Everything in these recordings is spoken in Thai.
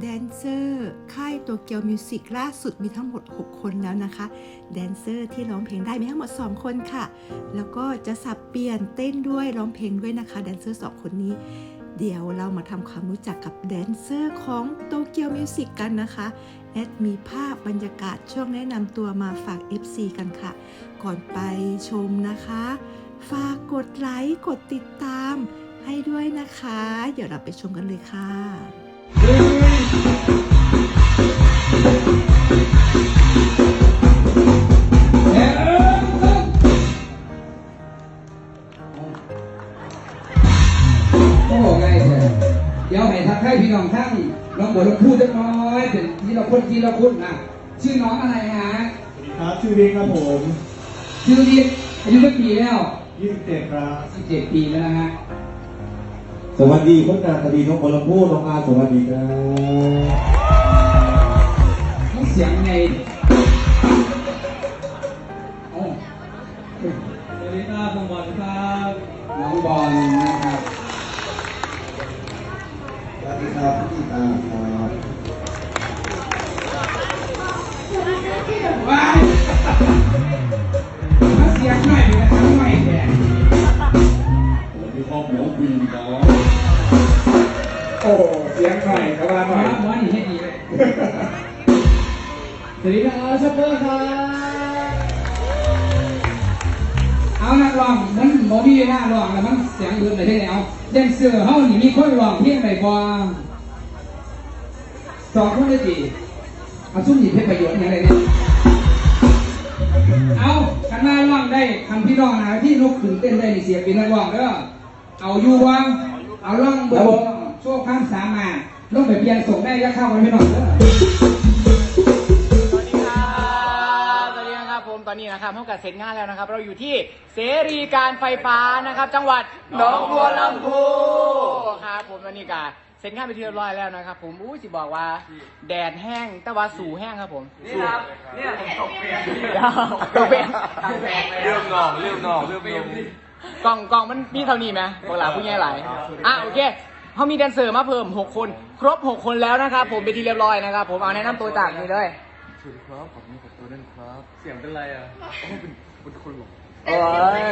แดนเซอร์ค่ายโตเกียวมิวสิกล่าสุดมีทั้งหมด 6 คนแล้วนะคะ แดนเซอร์ที่ร้องเพลงได้มีทั้งหมด 2 คนค่ะ แล้วก็จะสับเปลี่ยนเต้นด้วยร้องเพลงด้วยนะคะ แดนเซอร์ 2 คนนี้ เดี๋ยวเรามาทำความรู้จักกับแดนเซอร์ของโตเกียวมิวสิกกันนะคะแอดมีภาพบรรยากาศช่วงแนะนำตัวมาฝาก FC กันค่ะ ก่อนไปชมนะคะ ฝากกดไลค์กดติดตามให้ด้วยนะคะ เดี๋ยวเราไปชมกันเลยค่ะ โอ้ไงเถอะเดี๋ยวให้ทักให้พี่น้องทั้งน้องบัวลำพูจักหน้อยเป็นทีละคนทีละคนนะชื่อน้องอะไรฮะสวัสดีครับชื่อบิ๊กครับผมชื่อดิอายุกี่ปีแล้ว27ครับ 17 ปีแล้วนะฮะ สวัสดีคนงานคดีน้องบอลพูน้องอาสวัสดีครับน้องเสียงไงโอ้สวัสดีครับผมบอลครับน้องบอลนะครับสวัสดีครับพี่ตาครับ เสียงหน่อยก็ว่าหน่อยหมอนี่ให้ดีเลยสวัสดีครับชัปเปอร์ครับเอานักร้องมันบอดี้หน้าร้องแล้วมันเสียงอื่นไปที่ไหนเอาแดนเซอร์เฮานี่มีคนร้องเพลงไหนบ้างสองคนได้ดีเอาซุ้มหยิบเพชรประโยชน์อย่างไรเนี่ยเอาคันมาร้องได้คันพี่น้องนะที่ลุกขึ้นเต้นได้นี่เสียเป็นนักร้องเด้อเอาอยู่วางเอาร้องเบอร์โชว์ความสามารถ ลงไปเปลี่ยนส่งได้ยักเข้ากันพี่น้องเด้อ สวัสดีครับสวัสดีครับผมตอนนี้นะครับเท่ากับเสร็จงานแล้วนะครับ เราอยู่ที่เสรีการไฟฟ้านะครับ จังหวัดหนองบัวลำพูครับผมตอนนี้ก็เสร็จงานไปที่เรียบร้อยแล้วนะครับ ผมอุ้ยสิบอกว่า แดดแห้งแต่ว่าสู่แห้งครับผมนี่ครับ เนี่ยตกเป็นตกเป็นเรื่องนองเรื่องนองเรื่องนองกล่องกล่องมันมีเท่านี้ไหมพวกเราผู้ใหญ่หลายอะโอเค เขามีแดนเซอร์มาเพิ่ม 6 คน ครบ 6 คนแล้วนะครับผมเป็นที่เรียบร้อยนะครับผมเอาแนะนำตัวจากนี่เลย สวัสดีครับขอบคุณขอบตัวนั่นครับเสียงเป็นไรอะโอ้เป็นเป็นคนหลงโอ้ย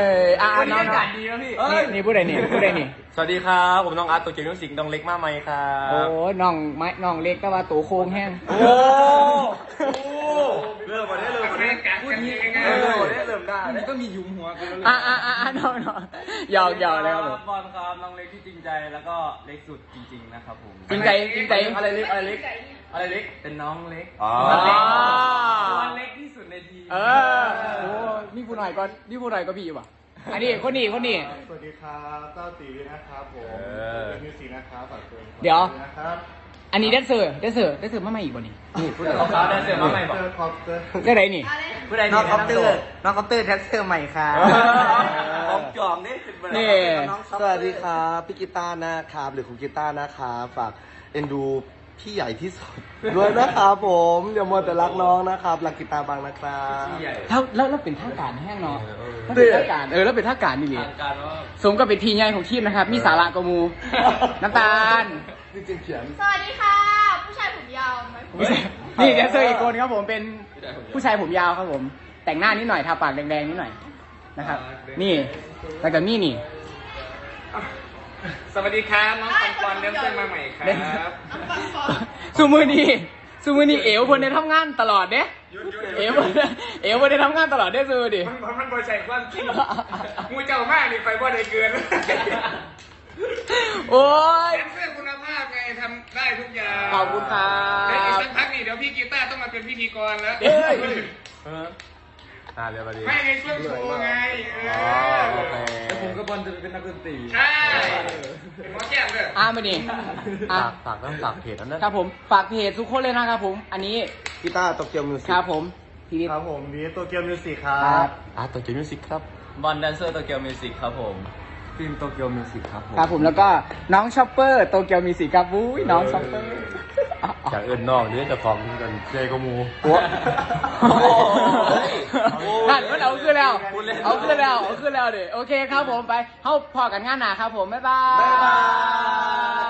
อะน้องๆดีนะพี่นี่นี่ผู้ใดนี่ผู้ใดนี่ สวัสดีครับ ผมน้องอาร์ตตัวเกียวมิวสิกน้องเล็กมากไหมครัโอ้บยน้องไม้น้องเล็กก็ว่าตัวโค้งแห้ง โอ้เริ่มมาได้เริ่มมาได้พูดนี้ง่ายๆเริ่มมาได้เริ่มได้ก็มียุมหัวกันแล้วอะอะอะอะน้องน้องหยอกหยอกแล้วผม บอลครับน้องเล็กที่จริงใจแล้วก็เล็กสุดจริง ๆ นะครับผมจริงใจจริงใจ อะไรเล็กอะไรเล็กอะไรเล็กเป็นน้องเล็กอ๋อ ตัวเล็กเล็กที่สุดในทีมเออโอ้นี่ผู้หน่อยก็นี่ผู้หน่อยก็พี่ว่ะ อันนี้คนนี้คนนี้ สวัสดีครับเต้าตีนะครับผมเป็นมิวสิกนะครับฝากตัวเดี๋ยว นะครับ อันนี้แดนเซอร์แดนเซอร์แดนเซอร์มาใหม่อีกบ่นี่นี่พูดถึงเขาได้เสียงมาใหม่บอกเจอคอปเตอร์ได้ไรนี่ผู้ใดน้องคอปเตอร์น้องคอปเตอร์แท็กเตอร์ใหม่ครับของจอมนี่เป็นนี่สวัสดีครับพี่กีตาร์นะครับหรือคุณกีตาร์นะครับฝากเอ็นดูพี่ใหญ่ที่สุดด้วยนะครับผมอย่ามัวแต่รักน้องนะครับรักกีตาร์บางนะครับใหญ่แล้วแล้วแล้วเป็นท่าการแห้งเนาะแล้วเป็นท่าการเออแล้วเป็นท่าการนี่เลยทางการว่าสมกับเป็นทีมใหญ่ของทีมนะครับ มีสาระกว่าหมูน้ำตาล จริงๆเขียนสวัสดีค่ะ ผู้ชายผมยาวไหมผมนี่แดนเซอร์อีกคนครับผมเป็นผู้ชายผมยาวครับผม แต่งหน้านิดหน่อยทาปากแดงๆนิดหน่อยนะครับ นี่แล้วก็นี่นี่สวัสดีครับน้องปันปอนเดินเส้นมาใหม่ครับซูมือนี่ซูมือนี่เอวคนได้ทำงานตลอดเด้เอวเพิ่นเอวคนได้ทำงานตลอดเด้ซูมือดิมันมันบริใส่ความจริงมูเจ้ามากนี่ไปบ่ได้เกิน โอ้ย ได้ทุกอย่างขอบคุณครัเดี๋ยวอีกบสักพักนี่เดี๋ยวพี่กีตาร์ต้องมาเป็นพิธีกรแล้วเอ้ยอ่าเดี๋ยวมาดีไม่ในช่วงโชว์ไงเออแล้วผมกับบอลจะเป็นนักดนตรี ใช่เป็นหัวแก้มเลยอ่ามาดิอะฝากต้องฝากเพจนั้นนะครับผม ฝากเพจทุกคนเลยนะครับผม อันนี้กีตาร์โตเกียวมิวสิกครับผมพี่วิทย์ครับผมวีโตเกียวมิวสิกครัครับ บอาร์ตโตเกียวมิวสิกครับ บอลแดนเซอร์โตเกียวมิวสิกครับผม ฟิล์มโตเกียวมิวสิกครับผมครับผมแล้วก็น้องช็อปเปอร์โตเกียวมีสีครับอุ้ยน้องช็อปเปอร์จากเอิญนอกเดี๋ยวจะฟ้องกันเจก็มูนั่นมันเอาขึ้นแล้ว เอาขึ้นแล้ว เอาขึ้นแล้วดิโอเคครับผมไปเข้าพอกันงานหนาครับผม บ๊ายบาย